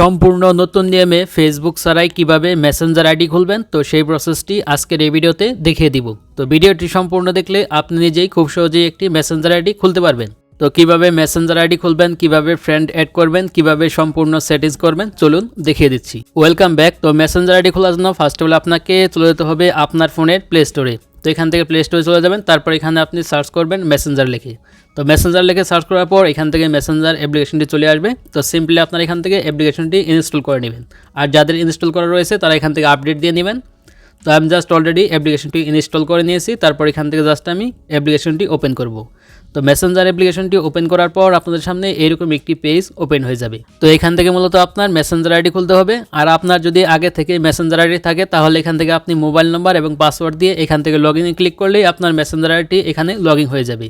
সম্পূর্ণ নতুন নিয়মে ফেসবুক ছাড়াই কীভাবে মেসেঞ্জার আইডি খুলবেন, তো সেই প্রসেসটি আজকের এই ভিডিওতে দেখিয়ে দিব। তো ভিডিওটি সম্পূর্ণ দেখলে আপনি নিজেই খুব সহজেই একটি মেসেঞ্জার আইডি খুলতে পারবেন। তো কীভাবে মেসেঞ্জার আইডি খুলবেন, কীভাবে ফ্রেন্ড অ্যাড করবেন, কীভাবে সম্পূর্ণ সেটিংস করবেন, চলুন দেখিয়ে দিচ্ছি। ওয়েলকাম ব্যাক তো মেসেঞ্জার আইডি খোলার জন্য ফার্স্ট অফ অল আপনাকে চলে যেতে হবে আপনার ফোনের প্লে স্টোরে তো এখান থেকে প্লে স্টোরে চলে যাবেন, তারপর এখানে আপনি সার্চ করবেন মেসেঞ্জার লিখে। তো মেসেঞ্জার লিখে সার্চ করার পর এখান থেকে মেসেঞ্জার অ্যাপ্লিকেশনটি চলে আসবে। তো সিম্পলি আপনার এখান থেকে অ্যাপ্লিকেশনটি ইনস্টল করে নেবেন। আর যাদের ইনস্টল করা রয়েছে, তারা এখান থেকে আপডেট দিয়ে নেবেন। তো আমি জাস্ট অলরেডি অ্যাপ্লিকেশনটি ইনস্টল করে নিয়েছি, তারপর এখান থেকে জাস্ট আমি অ্যাপ্লিকেশনটি ওপেন করব। তো মেসেঞ্জার অ্যাপ্লিকেশনটি ওপেন করার পর আপনাদের সামনে এরকম একটি পেজ ওপেন হয়ে যাবে। তো এখান থেকে মূলত আপনার মেসেঞ্জার আইডি খুলতে হবে। আর আপনার যদি আগে থেকে মেসেঞ্জার আইডি থাকে, তাহলে এখান থেকে আপনি মোবাইল নাম্বার এবং পাসওয়ার্ড দিয়ে এখান থেকে লগ ইনে ক্লিক করলেই আপনার মেসেঞ্জার আইডি এখানে লগ ইন হয়ে যাবে।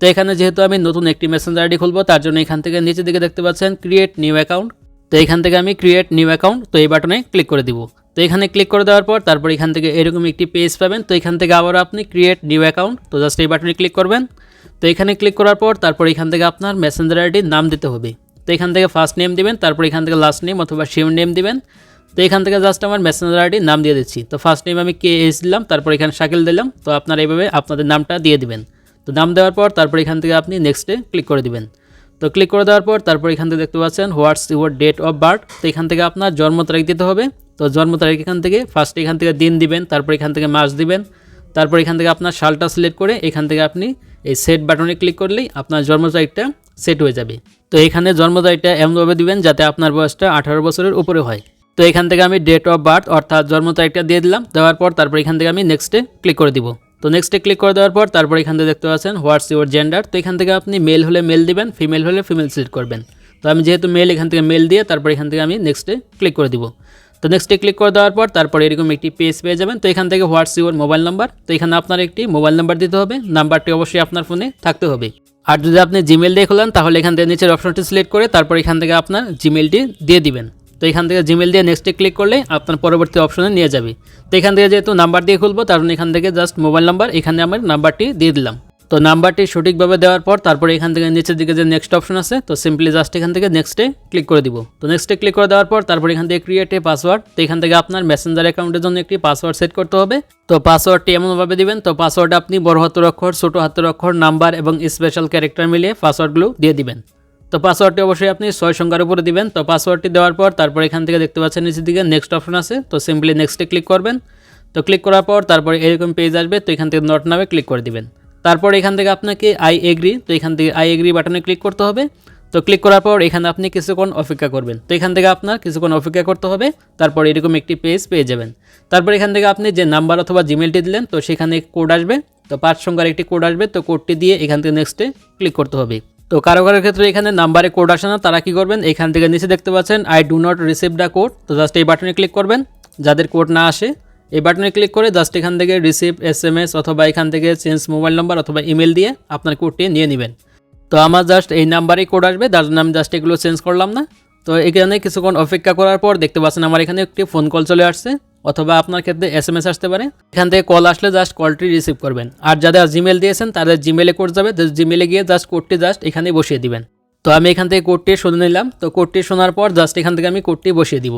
তো এখানে যেহেতু আমি নতুন একটি মেসেঞ্জার আইডি খুলবো, তার জন্য এখান থেকে নিচের দিকে দেখতে পাচ্ছেন ক্রিয়েট নিউ অ্যাকাউন্ট তো এখান থেকে আমি ক্রিয়েট নিউ অ্যাকাউন্ট তো এই বাটনে ক্লিক করে দিব। তো এখানে ক্লিক করে দেওয়ার পর তারপর এখান থেকে এরকম একটি পেজ পাবেন। তো এখান থেকে আবার আপনি ক্রিয়েট নিউ অ্যাকাউন্ট তো জাস্ট এই বাটনে ক্লিক করবেন। তো এখানে ক্লিক করার পর তারপর এখান থেকে আপনার মেসেঞ্জার আইডির নাম দিতে হবে তো এখান থেকে ফার্স্ট নেম দিবেন তারপর এখান থেকে লাস্ট নেম অথবা সেম নেম দিবেন তো এখান থেকে জাস্ট আমার মেসেঞ্জার আইডির নাম দিয়ে দিচ্ছি তো ফার্স্ট নেম আমি কে এস দিলাম তারপর এখানে শাকিল দিলাম তো আপনারা এইভাবে আপনাদের নামটা দিয়ে দিবেন তো নাম দেওয়ার পর তারপর এখান থেকে আপনি নেক্সটে ক্লিক করে দিবেন তো ক্লিক করে দেওয়ার পর তারপর এখান থেকে দেখতে পাচ্ছেন what's your date of birth তো এখান থেকে আপনার জন্ম তারিখ দিতে হবে তো জন্ম তারিখ এখান থেকে ফার্স্ট এখান থেকে দিন দিবেন তারপর এখান থেকে মাস দিবেন তারপর এখান থেকে আপনার সালটা সিলেক্ট করে এখান থেকে আপনি এই সেট বাটনে ক্লিক করলেই আপনার জন্ম তারিখটা সেট হয়ে যাবে। তো এখানে জন্ম তারিখটা এমনভাবে দিবেন যাতে আপনার বয়সটা আঠারো বছরের উপরে হয়। তো এখান থেকে আমি ডেট অফ বার্থ অর্থাৎ জন্ম তারিখটা দিয়ে দিলাম, দেওয়ার পর তারপর এখান থেকে আমি নেক্সটে ক্লিক করে দিব। তো নেক্সটে ক্লিক করে দেওয়ার পর তারপর এখান থেকে দেখতে পাচ্ছেন হোয়াটস ইউর জেন্ডার তো এখান থেকে আপনি মেল হলে মেল দিবেন ফিমেল হলে ফিমেল সিলেক্ট করবেন। তো আমি যেহেতু মেল এখান থেকে মেল দিয়ে তারপর এখান থেকে আমি নেক্সটে ক্লিক করে দিব। তো নেক্সটে ক্লিক করে দেওয়ার পর তারপর এরকম একটি পেজ পেয়ে যাবেন। তো এখান থেকে হোয়াটস ইউর মোবাইল নাম্বার তো এখানে আপনার একটি মোবাইল নাম্বার দিতে হবে। নাম্বারটি অবশ্যই আপনার ফোনে থাকতে হবে। আর যদি আপনি জিমেল দিয়ে খোলেন, তাহলে এখান থেকে নিচের অপশনটি সিলেক্ট করে তারপর এখান থেকে আপনার জিমেলটি দিয়ে দিবেন। তো এখান থেকে জিমেল দিয়ে নেক্সটে ক্লিক করলে আপনার পরবর্তী অপশনে নিয়ে যাবে। তো এখান থেকে যেহেতু নাম্বার দিয়ে খুলবো, তার এখান থেকে জাস্ট মোবাইল নাম্বার এখানে আমার নাম্বারটি দিয়ে দিলাম। তো নাম্বারটি সঠিকভাবে দেওয়ার পর তারপরে এখান থেকে নিচের দিকে যে নেক্সট অপশন আছে, তো সিম্পলি জাস্ট এখান থেকে নেক্সটে ক্লিক করে দিব। তো নেক্সটে ক্লিক করে দেওয়ার পর তারপর এখান থেকে ক্রিয়েট এ পাসওয়ার্ড তো এখান থেকে আপনার মেসেঞ্জার অ্যাকাউন্টের জন্য একটি পাসওয়ার্ড সেট করতে হবে। তো পাসওয়ার্ডটি এমনভাবে দিবেন, তো পাসওয়ার্ড আপনি বড় হাতের অক্ষর, ছোট হাতের অক্ষর নাম্বার এবং স্পেশাল ক্যারেক্টার মিলিয়ে পাসওয়ার্ডগুলো দিয়ে দিবেন। তো পাসওয়ার্ডটি অবশ্যই আপনি ছয় সংখ্যার উপরে দিবেন। তো পাসওয়ার্ডটি দেওয়ার পর তারপর এখান থেকে দেখতে পাচ্ছেন নিচের দিকে নেক্সট অপশন আছে, তো সিম্পলি নেক্সটে ক্লিক করবেন। তো ক্লিক করার পর তারপরে এরকম পেজ আসবে, তো এখান থেকে নট নামে ক্লিক করে দিবেন। তারপর এখান থেকে আপনাকে আই এগ্রি তো এখান থেকে আই এগ্রি বাটনে ক্লিক করতে হবে। তো ক্লিক করার পর এখানে আপনি কিছুক্ষণ অপেক্ষা করবেন। তো এখান থেকে আপনার কিছুক্ষণ অপেক্ষা করতে হবে, তারপর এরকম একটি পেজ পেয়ে যাবেন। তারপর এখান থেকে আপনি যে নাম্বার অথবা জিমেলটি দিলেন, তো সেখানে কোড আসবে, তো পাঁচ সংখ্যার একটি কোড আসবে, তো কোডটি দিয়ে এখান থেকে নেক্সটে ক্লিক করতে হবে। তো কারও কারোর ক্ষেত্রে এখানে নাম্বারে কোড আসে না, তারা কি করবেন? এখান থেকে নিচে দেখতে পাচ্ছেন I do not receive the code তো জাস্ট এই বাটনে ক্লিক করবেন। যাদের কোড না আসে এই বাটনে ক্লিক করে জাস্ট এখান থেকে রিসিভ এস এম এস অথবা এখান থেকে চেঞ্জ মোবাইল নাম্বার অথবা ইমেল দিয়ে আপনার কোডটি নিয়ে নেবেন। তো আমার জাস্ট এই নাম্বারেই কোড আসবে তার জন্য আমি জাস্ট এগুলো চেঞ্জ করলাম না। তো এখানে কিছুক্ষণ অপেক্ষা করার পর দেখতে পাচ্ছেন আমার এখানে একটি ফোন কল চলে আসছে, অথবা আপনার ক্ষেত্রে এস এম এস আসতে পারে। এখান থেকে কল আসলে জাস্ট কলটি রিসিভ করবেন। আর যারা জিমেল দিয়েছেন, তাদের জিমেলে কোড যাবে জিমেলে গিয়ে জাস্ট কোডটি জাস্ট এখানেই বসিয়ে দিবেন। তো আমি এখান থেকে কোডটি শুনে নিলাম। তো কোডটি শোনার পর জাস্ট এখান থেকে আমি কোডটি বসিয়ে দিব।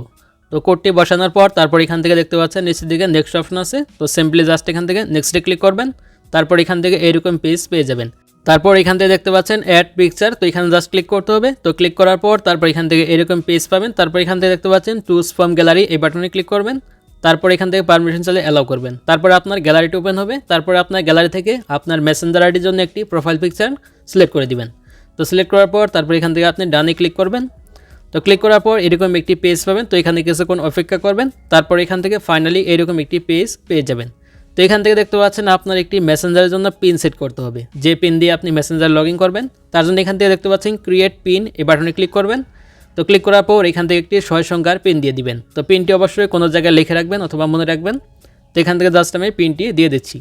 তো কোডটি বসানোর পর তারপর এখান থেকে দেখতে পাচ্ছেন, নিচের দিকে নেক্সট অপশন আছে। তো সিম্পলি জাস্ট এখান থেকে নেক্সটে ক্লিক করবেন, তারপর এখান থেকে এরকম পেজ পেয়ে যাবেন। তারপর এখান থেকে দেখতে পাচ্ছেন অ্যাড পিকচার তো এখানে জাস্ট ক্লিক করতে হবে। তো ক্লিক করার পর তারপর এখান থেকে এরকম পেজ পাবেন। তারপর এখান থেকে দেখতে পাচ্ছেন টুস ফ্রম গ্যালারি এই বাটনে ক্লিক করবেন। তারপর এখান থেকে পারমিশন চালে অ্যালাউ করবেন। তারপর আপনার গ্যালারিটি ওপেন হবে। তারপর আপনার গ্যালারি থেকে আপনার মেসেঞ্জার আইডির জন্য একটি প্রোফাইল পিকচার সিলেক্ট করে দিবেন। তো সিলেক্ট করার পর তারপর এখান থেকে আপনি ডানে ক্লিক করবেন। তো ক্লিক করার পর এরকম একটি পেজ পাবেন। তো এখানে কিছুক্ষণ অপেক্ষা করবেন। তারপর এখান থেকে ফাইনালি এরকম একটি পেজ পেয়ে যাবেন। তো এখান থেকে দেখতে পাচ্ছেন আপনার একটি মেসেঞ্জারের জন্য পিন সেট করতে হবে। যে পিন দিয়ে আপনি মেসেঞ্জার লগ করবেন, তার জন্য এখান থেকে দেখতে পাচ্ছেন ক্রিয়েট পিন এই বাটনে ক্লিক করবেন। তো ক্লিক করার পর এখান থেকে একটি ছয় সংখ্যার পিন দিয়ে দিবেন। তো পিনটি অবশ্যই কোনো জায়গায় লিখে রাখবেন অথবা মনে রাখবেন। তো এখান থেকে জাস্ট আমি পিনটি দিয়ে দিচ্ছি।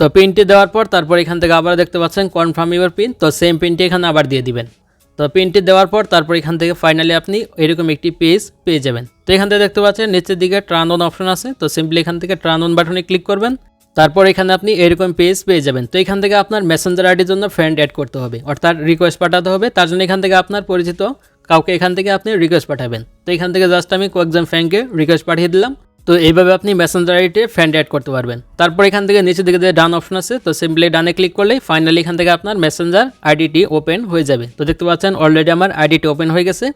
তো পিনটি দেওয়ার পর তারপর এখান থেকে আবার দেখতে পাচ্ছেন কনফার্ম ইউর পিন তো সেম পিনটি এখানে আবার দিয়ে দিবেন। তো পিনটি দেওয়ার পর তারপর এখান থেকে ফাইনালি আপনি এরকম একটি পেজ পেয়ে যাবেন। তো এখান থেকে দেখতে পাচ্ছেন, নিচের দিকে ট্রান অন অপশন আছে। তো সিম্পলি এখান থেকে ট্রান অন বাটনে ক্লিক করবেন। তারপর এখানে আপনি এরকম পেজ পেয়ে যাবেন। তো এখান থেকে আপনার মেসেঞ্জার আইডির জন্য ফ্রেন্ড অ্যাড করতে হবে। অর্থাৎ রিকোয়েস্ট পাঠাতে হবে। তার জন্য এখান থেকে আপনার পরিচিত কাউকে এখান থেকে আপনি রিকোয়েস্ট পাঠাবেন। তো এখান থেকে জাস্ট আমি কয়েকজন ফ্রেন্ডকে রিকোয়েস্ট পাঠিয়ে দিলাম। তো এইভাবে আপনি মেসেঞ্জার আইডিতে ফ্রেন্ড অ্যাড করতে পারবেন। তারপর এখান থেকে নিচের দিকে যে ডান অপশন আছে, তো সিম্পলি ডানে ক্লিক করলেই ফাইনালি এখান থেকে আপনার মেসেঞ্জার আইডিটি ওপেন হয়ে যাবে। তো দেখতে পাচ্ছেন অলরেডি আমার আইডিটি ওপেন হয়ে গেছে।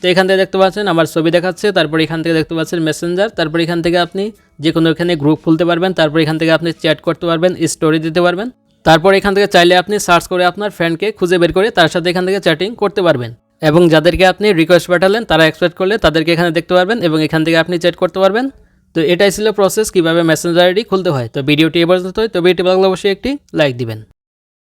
তো এখান থেকে দেখতে পাচ্ছেন আমার ছবি দেখাচ্ছে, তারপর এখান থেকে দেখতে পাচ্ছেন মেসেঞ্জার তারপর এখান থেকে আপনি যে কোনো এখানে গ্রুপ খুলতে পারবেন, তারপর এখান থেকে আপনি চ্যাট করতে পারবেন স্টোরি দিতে পারবেন। তারপর এখান থেকে চাইলে আপনি সার্চ করে আপনার ফ্রেন্ডকে খুঁজে বের করে তার সাথে এখান থেকে চ্যাটিং করতে পারবেন। এবং যাদেরকে আপনি রিকোয়েস্ট পাঠালেন, তারা এক্সপেক্ট করলে তাদেরকে এখানে দেখতে পারবেন এবং এখান থেকে আপনি চ্যাট করতে পারবেন। তো এটাই ছিল প্রসেস কীভাবে মেসেঞ্জার আইডি খুলতে হয়। তো ভিডিওটি এবার পর্যন্তই। তো ভিডিওটি ভালো অবশ্যই একটি লাইক দিবেন।